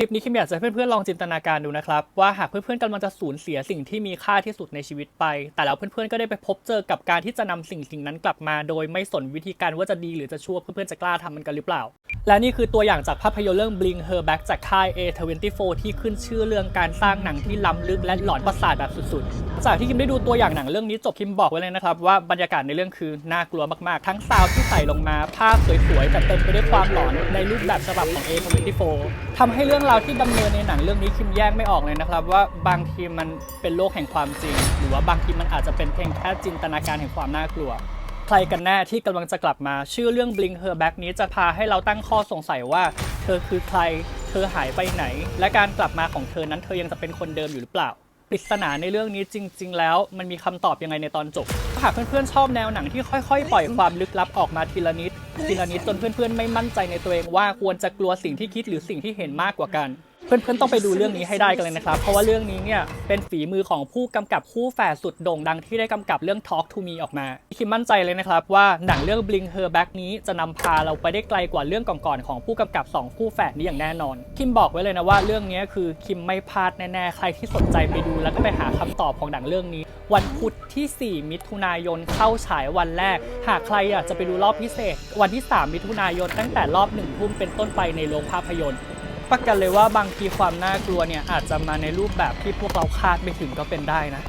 คลิปนี้คิมอยากจะให้เพื่อนๆลองจินตนาการดูนะครับ ว่าหากเพื่อนๆกำลังจะสูญเสียสิ่งที่มีค่าที่สุดในชีวิตไป แต่แล้วเพื่อนๆก็ได้ไปพบเจอกับการที่จะนำสิ่งสิ่งนั้นกลับมา โดยไม่สนวิธีการว่าจะดีหรือจะชั่วเพื่อนๆจะกล้าทำมันกันหรือเปล่า และนี่คือตัวอย่างจากภาพยนตร์เรื่อง Bring Her Back จากค่าย A24 ที่ขึ้นชื่อเรื่องการสร้างหนังที่ล้ำลึกและหลอนประสาทแบบสุดๆ จากที่คิมได้ดูตัวอย่างหนังเรื่องนี้จบคิมบอกไว้เลยนะครับ ว่าบรรยากาศในเรื่องคือน่ากลัวมากๆ ทั้งซาวที่ใส่ลงมา ภาพสวยๆ แต่เต็มไปด้วยความหลอนในรูปแบบฉบับของ A24 ทำให้เรื่องราวที่ดำเนินในหนังเรื่องนี้คิมแยกไม่ออกเลยนะครับ ว่าบางทีมันเป็นโลกแห่งความจริง หรือว่าบางทีมันอาจจะเป็นเพียงแค่จินตนาการแห่งความน่ากลัว ใครกันแน่ที่กำลังจะกลับมาชื่อเรื่อง Bring Her Back นี้จะพาให้เราตั้งข้อสงสัยว่า เธอคือใคร เธอหายไปไหน และการกลับมาของเธอนั้นเธอยังจะเป็นคนเดิมอยู่หรือเปล่าปริศนาในเรื่องนี้จริง ๆ แล้ว มันมีคำตอบยังไงในตอนจบหากเพื่อนๆชอบแนวหนังที่ค่อยๆ ปล่อยความลึกลับออกมาทีละนิดทีละนิดจนเพื่อนๆไม่มั่นใจในตัวเองว่าควรจะกลัวสิ่งที่คิดหรือสิ่งที่เห็นมากกว่ากัน เพื่อนๆต้องไปดูเรื่องนี้ให้ได้กันเลยนะครับ เพราะว่าเรื่องนี้เนี่ยเป็นฝีมือของผู้กำกับคู่แฝดสุดโด่งดังที่ได้กำกับเรื่อง Talk to Me ออกมาคิมมั่นใจเลยนะครับว่าหนังเรื่อง Bring Her Back นี้จะนำพาเราไปได้ไกลกว่าเรื่องก่อนๆของผู้กำกับ 2 คู่แฝดนี้อย่างแน่นอน คิมบอกไว้เลยนะว่าเรื่องนี้คือคิมไม่พลาดแน่ๆ ใครที่สนใจไปดู แล้วก็ไปหาคำตอบของหนังเรื่องนี้ วันพุธที่ 4 มิถุนายนเข้าฉายวันแรก หากใครอยากจะไปดูรอบพิเศษ วันที่ 3 มิถุนายนตั้งแต่รอบหนึ่งทุ่มเป็นต้นไปในโรงภาพยนตร์ ประกันเลยว่าบางทีความน่ากลัวเนี่ยอาจจะมาในรูปแบบที่พวกเราคาดไม่ถึงก็เป็นได้นะ